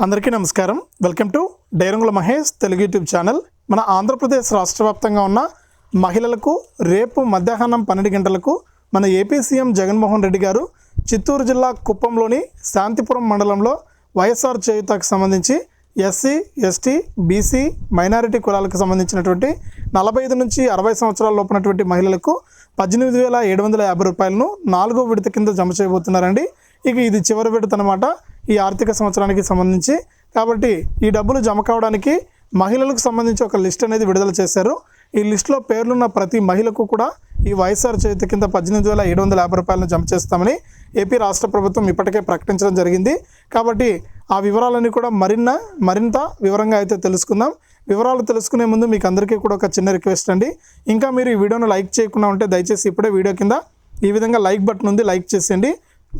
అందరికీ నమస్కారం. Welcome to డైరంగుల Mahesh Telugu YouTube channel. మన ఆంధ్రప్రదేశ్ రాష్ట్ర వ్యాప్తంగా ఉన్న మహిళలకు రేపు మధ్యాహ్నం పన్నెండు గంటలకు మన ఏపీ సీఎం జగన్మోహన్ రెడ్డి గారు చిత్తూరు జిల్లా కుప్పంలోని శాంతిపురం మండలంలో వైఎస్ఆర్ చేయుతకు సంబంధించి ఎస్సీ ఎస్టీ బీసీ మైనారిటీ కులాలకు సంబంధించినటువంటి నలభై ఐదు నుంచి అరవై సంవత్సరాల లోపునటువంటి మహిళలకు పద్దెనిమిది వేల ఏడు వందల యాభై రూపాయలను నాలుగో విడత కింద జమ చేయబోతున్నారండి. ఇక ఇది చివరి విడత అనమాట ఈ ఆర్థిక సంవత్సరానికి సంబంధించి. కాబట్టి ఈ డబ్బులు జమ కావడానికి మహిళలకు సంబంధించి ఒక లిస్ట్ అనేది విడుదల చేశారు. ఈ లిస్టులో పేర్లున్న ప్రతి మహిళకు కూడా ఈ వైఎస్ఆర్ చేతి కింద పద్దెనిమిది వేల ఏడు వందల యాభై రూపాయలను జమ చేస్తామని ఏపీ రాష్ట్ర ప్రభుత్వం ఇప్పటికే ప్రకటించడం జరిగింది. కాబట్టి ఆ వివరాలన్నీ కూడా మరిన్న మరింత వివరంగా అయితే తెలుసుకుందాం. వివరాలు తెలుసుకునే ముందు మీకు అందరికీ కూడా ఒక చిన్న రిక్వెస్ట్ అండి. ఇంకా మీరు ఈ వీడియోను లైక్ చేయకుండా ఉంటే దయచేసి ఇప్పుడే వీడియో కింద ఈ విధంగా లైక్ బటన్ ఉంది లైక్ చేసేయండి.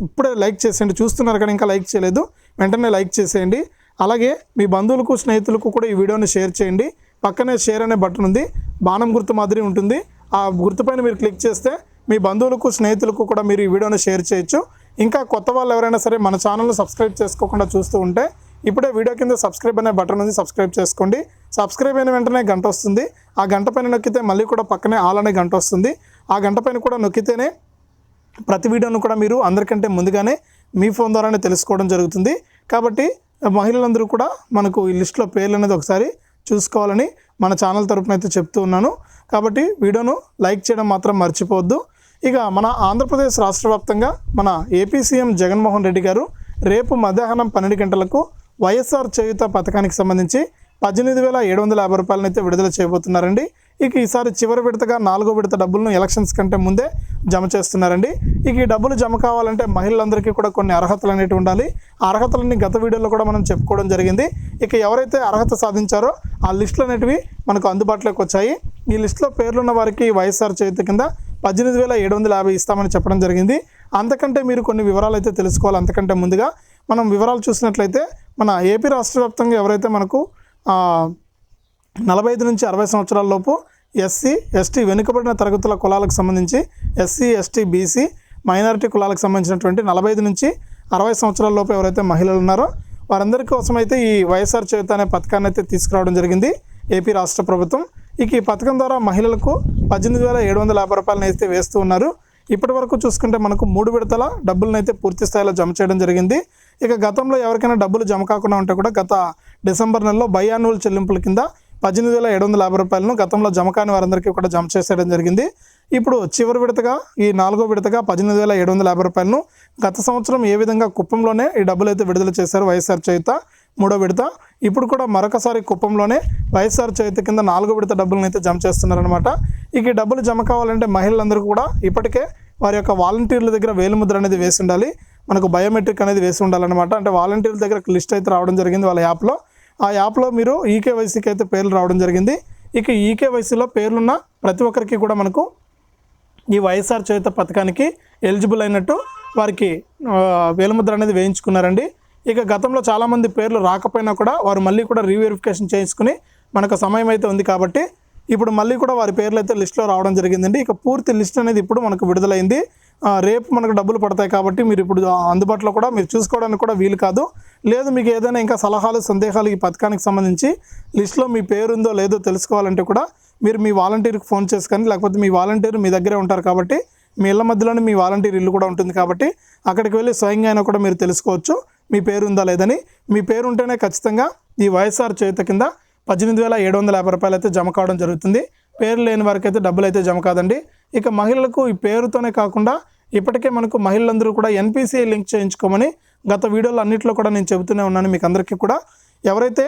ఇప్పుడే లైక్ చేసేయండి. చూస్తున్నారు కానీ ఇంకా లైక్ చేయలేదు. వెంటనే లైక్ చేసేయండి. అలాగే మీ బంధువులకు స్నేహితులకు కూడా ఈ వీడియోని షేర్ చేయండి. పక్కనే షేర్ అనే బటన్ ఉంది. బాణం గుర్తు మాదిరి ఉంటుంది. ఆ గుర్తుపైన మీరు క్లిక్ చేస్తే మీ బంధువులకు స్నేహితులకు కూడా మీరు ఈ వీడియోని షేర్ చేయొచ్చు. ఇంకా కొత్త వాళ్ళు ఎవరైనా సరే మన ఛానల్ను సబ్స్క్రైబ్ చేసుకోకుండా చూస్తూ ఉంటే ఇప్పుడే వీడియో కింద సబ్స్క్రైబ్ అనే బటన్ ఉంది. సబ్స్క్రైబ్ చేసుకోండి. సబ్స్క్రైబ్ అయిన వెంటనే గంట వస్తుంది. ఆ గంట పైన నొక్కితే మళ్ళీ కూడా పక్కనే ఆల్ అనే గంట వస్తుంది. ఆ గంట పైన కూడా నొక్కితేనే ప్రతి వీడియోను కూడా మీరు అందరికంటే ముందుగానే మీ ఫోన్ ద్వారానే తెలుసుకోవడం జరుగుతుంది. కాబట్టి మహిళలందరూ కూడా మనకు ఈ లిస్ట్లో పేర్లు అనేది ఒకసారి చూసుకోవాలని మన ఛానల్ తరపున అయితే చెప్తూ ఉన్నాను. కాబట్టి వీడియోను లైక్ చేయడం మాత్రం మర్చిపోవద్దు. ఇక మన ఆంధ్రప్రదేశ్ రాష్ట్ర వ్యాప్తంగా మన ఏపీ సీఎం జగన్మోహన్ రెడ్డి గారు రేపు మధ్యాహ్నం పన్నెండు గంటలకు వైఎస్ఆర్ చేయుత పథకానికి సంబంధించి పద్దెనిమిది వేల ఏడు వందల యాభై రూపాయలనైతే విడుదల చేయబోతున్నారండి. ఇక ఈసారి చివరి విడతగా నాలుగో విడత డబ్బులను ఎలక్షన్స్ కంటే ముందే జమ చేస్తున్నారండి. ఇక ఈ డబ్బులు జమ కావాలంటే మహిళలందరికీ కూడా కొన్ని అర్హతలు అనేవి ఉండాలి. ఆ అర్హతలన్నీ గత వీడియోలో కూడా మనం చెప్పుకోవడం జరిగింది. ఇక ఎవరైతే అర్హత సాధించారో ఆ లిస్టులు అనేటివి మనకు అందుబాటులోకి వచ్చాయి. ఈ లిస్టులో పేర్లున్న వారికి వైఎస్ఆర్ చేతి కింద పద్దెనిమిది వేల ఏడు వందల యాభై ఇస్తామని చెప్పడం జరిగింది. అంతకంటే మీరు కొన్ని వివరాలు అయితే తెలుసుకోవాలి అంతకంటే ముందుగా. మనం వివరాలు చూసినట్లయితే మన ఏపీ రాష్ట్ర వ్యాప్తంగా ఎవరైతే మనకు నలభై ఐదు నుంచి అరవై సంవత్సరాల లోపు ఎస్సీ ఎస్టీ వెనుకబడిన తరగతుల కులాలకు సంబంధించి ఎస్సీ ఎస్టీ బీసీ మైనారిటీ కులాలకు సంబంధించినటువంటి నలభై ఐదు నుంచి అరవై సంవత్సరాల లోపు ఎవరైతే మహిళలు ఉన్నారో వారందరి కోసం అయితే ఈ వైఎస్ఆర్ చేత అనే పథకాన్ని అయితే తీసుకురావడం జరిగింది. ఏపీ రాష్ట్ర ప్రభుత్వం ఇక ఈ పథకం ద్వారా మహిళలకు పద్దెనిమిది వేల ఏడు వందల యాభై రూపాయలను అయితే వేస్తూ ఉన్నారు. ఇప్పటి వరకు చూసుకుంటే మనకు మూడు విడతల డబ్బులను అయితే పూర్తి స్థాయిలో జమ చేయడం జరిగింది. ఇక గతంలో ఎవరికైనా డబ్బులు జమ కాకుండా ఉంటే కూడా గత డిసెంబర్ నెలలో బయాన్యువల్ చెల్లింపుల కింద పద్దెనిమిది వేల ఏడు వందల యాభై రూపాయలను గతంలో జమ కాని వారందరికీ కూడా జమ చేసేయడం జరిగింది. ఇప్పుడు చివరి విడతగా ఈ నాలుగో విడతగా పద్దెనిమిది వేల ఏడు వందల యాభై రూపాయలను గత సంవత్సరం ఏ విధంగా కుప్పంలోనే ఈ డబ్బులు అయితే విడుదల చేశారు వైఎస్ఆర్ చేయుత మూడో విడత ఇప్పుడు కూడా మరొకసారి కుప్పంలోనే వైఎస్ఆర్ చేయుత కింద నాలుగో విడత డబ్బులను అయితే జమ చేస్తున్నారనమాట ఇక ఈ డబ్బులు జమ కావాలంటే మహిళలందరూ కూడా ఇప్పటికే వారి యొక్క వాలంటీర్ల దగ్గర వేలిముద్ర అనేది వేసి ఉండాలి. మనకు బయోమెట్రిక్ అనేది వేసి ఉండాలన్నమాట. అంటే వాలంటీర్ల దగ్గర లిస్ట్ అయితే రావడం జరిగింది వాళ్ళ యాప్లో. ఆ యాప్లో మీరు ఈకేవైసీకి అయితే పేర్లు రావడం జరిగింది. ఇక ఈకేవైసీలో పేర్లున్న ప్రతి ఒక్కరికి కూడా మనకు ఈ వైఎస్ఆర్ చేత పథకానికి ఎలిజిబుల్ అయినట్టు వారికి వేలుముద్ర వేలిముద్ర అనేది వేయించుకున్నారండి. ఇక గతంలో చాలామంది పేర్లు రాకపోయినా కూడా వారు మళ్ళీ కూడా రీవెరిఫికేషన్ చేయించుకుని మనకు సమయం అయితే ఉంది కాబట్టి ఇప్పుడు మళ్ళీ కూడా వారి పేర్లు అయితే లిస్టులో రావడం జరిగిందండి. ఇక పూర్తి లిస్ట్ అనేది ఇప్పుడు మనకు విడుదలైంది. రేపు మనకు డబ్బులు పడతాయి కాబట్టి మీరు ఇప్పుడు అందుబాటులో కూడా మీరు చూసుకోవడానికి కూడా వీలు కాదు. లేదు మీకు ఏదైనా ఇంకా సలహాలు సందేహాలు ఈ పథకానికి సంబంధించి లిస్ట్లో మీ పేరు ఉందో లేదో తెలుసుకోవాలంటే కూడా మీరు మీ వాలంటీర్కి ఫోన్ చేసుకొని లేకపోతే మీ వాలంటీర్ మీ దగ్గరే ఉంటారు కాబట్టి మీ ఇళ్ళ మధ్యలోనే మీ వాలంటీర్ ఇల్లు కూడా ఉంటుంది కాబట్టి అక్కడికి వెళ్ళి స్వయంగా అయినా కూడా మీరు తెలుసుకోవచ్చు మీ పేరు ఉందా లేదని. మీ పేరు ఉంటేనే ఖచ్చితంగా ఈ వైఎస్ఆర్ చేత కింద పద్దెనిమిది వేల ఏడు వందల యాభై రూపాయలు అయితే జమ కావడం జరుగుతుంది. పేరు లేని వారికి అయితే డబ్బులు అయితే జమ కాదండి. ఇక మహిళలకు ఈ పేరుతోనే కాకుండా ఇప్పటికే మనకు మహిళలందరూ కూడా ఎన్పిసిఐ లింక్ చేయించుకోమని గత వీడియోలు అన్నింటిలో కూడా నేను చెబుతూనే ఉన్నాను మీకు అందరికీ కూడా. ఎవరైతే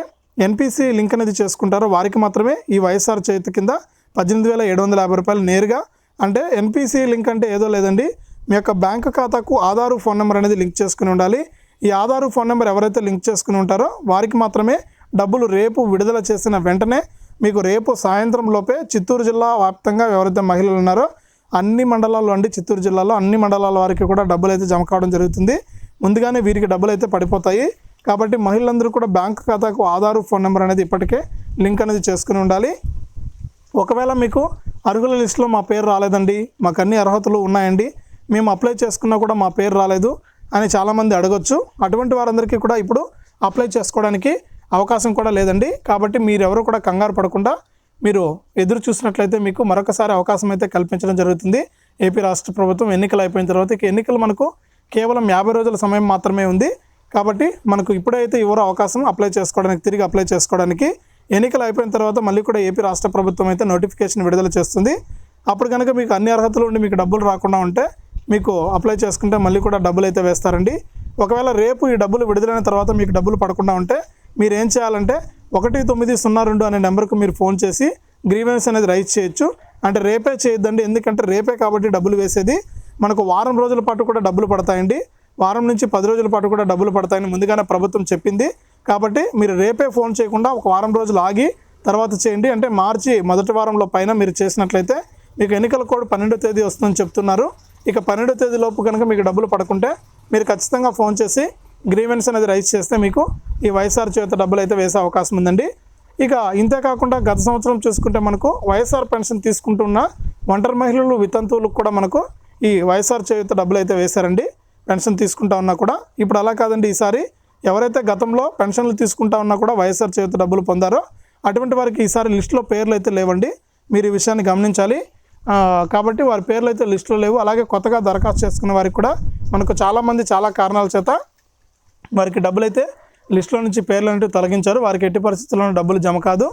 ఎన్పిసి లింక్ అనేది చేసుకుంటారో వారికి మాత్రమే ఈ వైఎస్ఆర్ చేతి కింద పద్దెనిమిది వేల ఏడు వందల యాభై రూపాయలు నేరుగా అంటే ఎన్పిసి లింక్ అంటే ఏదో లేదండి. మీ యొక్క బ్యాంక్ ఖాతాకు ఆధారు ఫోన్ నెంబర్ అనేది లింక్ చేసుకుని ఉండాలి. ఈ ఆధారు ఫోన్ నెంబర్ ఎవరైతే లింక్ చేసుకుని ఉంటారో వారికి మాత్రమే డబ్బులు రేపు విడుదల చేసిన వెంటనే మీకు రేపు సాయంత్రం లోపే చిత్తూరు జిల్లా వ్యాప్తంగా ఎవరైతే మహిళలు ఉన్నారో అన్ని మండలాల్లో అండి చిత్తూరు జిల్లాలో అన్ని మండలాల వారికి కూడా డబ్బులు అయితే జమ కావడం జరుగుతుంది. ముందుగానే వీరికి డబ్బులు అయితే పడిపోతాయి. కాబట్టి మహిళలందరూ కూడా బ్యాంక్ ఖాతాకు ఆధారు ఫోన్ నెంబర్ అనేది ఇప్పటికే లింక్ అనేది చేసుకుని ఉండాలి. ఒకవేళ మీకు అర్హుల లిస్టులో మా పేరు రాలేదండి మాకు అన్ని అర్హతలు ఉన్నాయండి మేము అప్లై చేసుకున్నా కూడా మా పేరు రాలేదు అని చాలామంది అడగొచ్చు. అటువంటి వారందరికీ కూడా ఇప్పుడు అప్లై చేసుకోవడానికి అవకాశం కూడా లేదండి. కాబట్టి మీరెవరు కూడా కంగారు పడకుండా మీరు ఎదురు చూసినట్లయితే మీకు మరొకసారి అవకాశం అయితే కల్పించడం జరుగుతుంది. ఏపీ రాష్ట్ర ప్రభుత్వం ఎన్నికలు అయిపోయిన తర్వాత ఇక ఎన్నికలు మనకు కేవలం యాభై రోజుల సమయం మాత్రమే ఉంది. కాబట్టి మనకు ఇప్పుడైతే ఎవరు అవకాశం అప్లై చేసుకోవడానికి తిరిగి అప్లై చేసుకోవడానికి ఎన్నికలు అయిపోయిన తర్వాత మళ్ళీ కూడా ఏపీ రాష్ట్ర ప్రభుత్వం అయితే నోటిఫికేషన్ విడుదల చేస్తుంది. అప్పుడు కనుక మీకు అన్ని అర్హతలు ఉండి మీకు డబ్బులు రాకుండా ఉంటే మీకు అప్లై చేసుకుంటే మళ్ళీ కూడా డబ్బులు అయితే వేస్తారండి. ఒకవేళ రేపు ఈ డబ్బులు విడుదలైన తర్వాత మీకు డబ్బులు పడకుండా ఉంటే మీరు ఏం చేయాలంటే ఒకటి తొమ్మిది సున్నా రెండు అనే నెంబర్కు మీరు ఫోన్ చేసి గ్రీవెన్స్ అనేది రైజ్ చేయొచ్చు. అంటే రేపే చేయొద్దండి. ఎందుకంటే రేపే కాబట్టి డబ్బులు వేసేది. మనకు వారం రోజుల పాటు కూడా డబ్బులు పడతాయండి. వారం నుంచి పది రోజుల పాటు కూడా డబ్బులు పడతాయని ముందుగానే ప్రభుత్వం చెప్పింది. కాబట్టి మీరు రేపే ఫోన్ చేయకుండా ఒక వారం రోజులు ఆగి తర్వాత చేయండి. అంటే మార్చి మొదటి వారంలో పైన మీరు చేసినట్లయితే మీకు ఎన్నికల కోడ్ పన్నెండో తేదీ వస్తుందని చెప్తున్నారు. ఇక పన్నెండో తేదీ లోపు కనుక మీకు డబ్బులు పడకుంటే మీరు ఖచ్చితంగా ఫోన్ చేసి గ్రీవెన్స్ అనేది రైజ్ చేస్తే మీకు ఈ వైఎస్ఆర్ చేత డబ్బులు అయితే వేసే అవకాశం ఉందండి. ఇక ఇంతే కాకుండా గత సంవత్సరం చూసుకుంటే మనకు వైఎస్ఆర్ పెన్షన్ తీసుకుంటున్న ఒంటరి మహిళలు వితంతువులకు కూడా మనకు ఈ వైఎస్ఆర్ చేయుత డబ్బులు అయితే వేశారండి. పెన్షన్ తీసుకుంటా ఉన్నా కూడా ఇప్పుడు అలా కాదండి ఈసారి. ఎవరైతే గతంలో పెన్షన్లు తీసుకుంటా ఉన్నా కూడా వైఎస్ఆర్ చేయుత డబ్బులు పొందారో అటువంటి వారికి ఈసారి లిస్టులో పేర్లు అయితే లేవండి. మీరు ఈ విషయాన్ని గమనించాలి. కాబట్టి వారి పేర్లు అయితే లిస్టులో లేవు. అలాగే కొత్తగా దరఖాస్తు చేసుకున్న వారికి కూడా మనకు చాలామంది చాలా కారణాల చేత వారికి డబ్బులు అయితే లిస్టులో నుంచి పేర్లు అనేవి తొలగించారు. వారికి ఎట్టి పరిస్థితుల్లోనూ డబ్బులు జమ కాదు.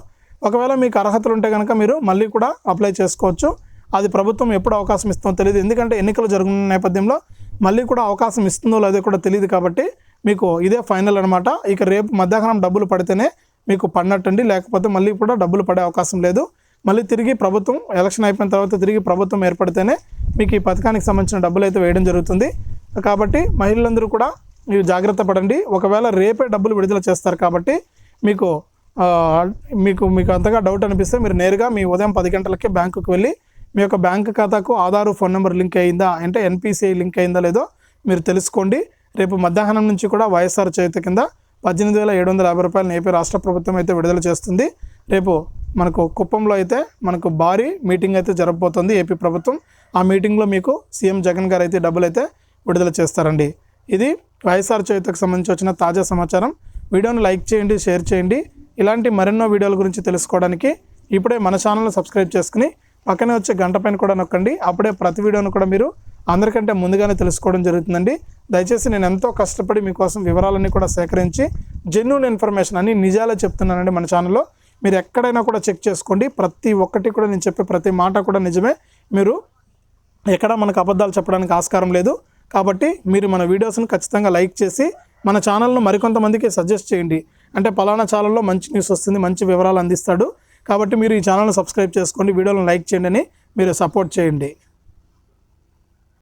ఒకవేళ మీకు అర్హతలు ఉంటే కనుక మీరు మళ్ళీ కూడా అప్లై చేసుకోవచ్చు. అది ప్రభుత్వం ఎప్పుడు అవకాశం ఇస్తుందో తెలియదు. ఎందుకంటే ఎన్నికలు జరుగుతున్న నేపథ్యంలో మళ్ళీ కూడా అవకాశం ఇస్తుందో లేదో కూడా తెలియదు కాబట్టి మీకు ఇదే ఫైనల్ అనమాట ఇక రేపు మధ్యాహ్నం డబ్బులు పడితేనే మీకు పడినట్టండి. లేకపోతే మళ్ళీ కూడా డబ్బులు పడే అవకాశం లేదు. మళ్ళీ తిరిగి ప్రభుత్వం ఎలక్షన్ అయిపోయిన తర్వాత తిరిగి ప్రభుత్వం ఏర్పడితేనే మీకు ఈ పథకానికి సంబంధించిన డబ్బులు అయితే వేయడం జరుగుతుంది. కాబట్టి మహిళలందరూ కూడా మీరు జాగ్రత్త పడండి. ఒకవేళ రేపే డబ్బులు విడుదల చేస్తారు కాబట్టి మీకు మీకు మీకు అంతగా డౌట్ అనిపిస్తే మీరు నేరుగా మీ ఉదయం పది గంటలకే బ్యాంకుకి వెళ్ళి మీ యొక్క బ్యాంక్ ఖాతాకు ఆధారు ఫోన్ నెంబర్ లింక్ అయిందా అంటే ఎన్పిసిఐ లింక్ అయిందా లేదో మీరు తెలుసుకోండి. రేపు మధ్యాహ్నం నుంచి కూడా వైఎస్ఆర్ చేతి కింద పద్దెనిమిది వేల ఏడు వందల యాభై రూపాయలను ఏపీ రాష్ట్ర ప్రభుత్వం అయితే విడుదల చేస్తుంది. రేపు మనకు కుప్పంలో అయితే మనకు భారీ మీటింగ్ అయితే జరగబోతుంది ఏపీ ప్రభుత్వం. ఆ మీటింగ్లో మీకు సీఎం జగన్ గారు అయితే డబ్బులు అయితే విడుదల చేస్తారండి. ఇది వైఎస్ఆర్ చేతికి సంబంధించి వచ్చిన తాజా సమాచారం. వీడియోను లైక్ చేయండి షేర్ చేయండి. ఇలాంటి మరెన్నో వీడియోల గురించి తెలుసుకోవడానికి ఇప్పుడే మన ఛానల్ని సబ్స్క్రైబ్ చేసుకుని పక్కనే వచ్చే గంట పైన కూడా నొక్కండి. అప్పుడే ప్రతి వీడియోను కూడా మీరు అందరికంటే ముందుగానే తెలుసుకోవడం జరుగుతుందండి. దయచేసి నేను ఎంతో కష్టపడి మీకోసం వివరాలన్నీ కూడా సేకరించి జెన్యున్ ఇన్ఫర్మేషన్ అన్ని నిజాలే చెప్తున్నానండి మన ఛానల్లో. మీరు ఎక్కడైనా కూడా చెక్ చేసుకోండి. ప్రతి ఒక్కటి కూడా నేను చెప్పే ప్రతి మాట కూడా నిజమే. మీరు ఎక్కడ మనకు అబద్ధాలు చెప్పడానికి ఆస్కారం లేదు. కాబట్టి మీరు మన వీడియోస్ని ఖచ్చితంగా లైక్ చేసి మన ఛానల్ను మరికొంతమందికి సజెస్ట్ చేయండి. అంటే పలానా ఛానల్లో మంచి న్యూస్ వస్తుంది మంచి వివరాలు అందిస్తాడు. కాబట్టి మీరు ఈ ఛానల్ను సబ్స్క్రైబ్ చేసుకోండి వీడియోలను లైక్ చేయండి అని మీరు సపోర్ట్ చేయండి.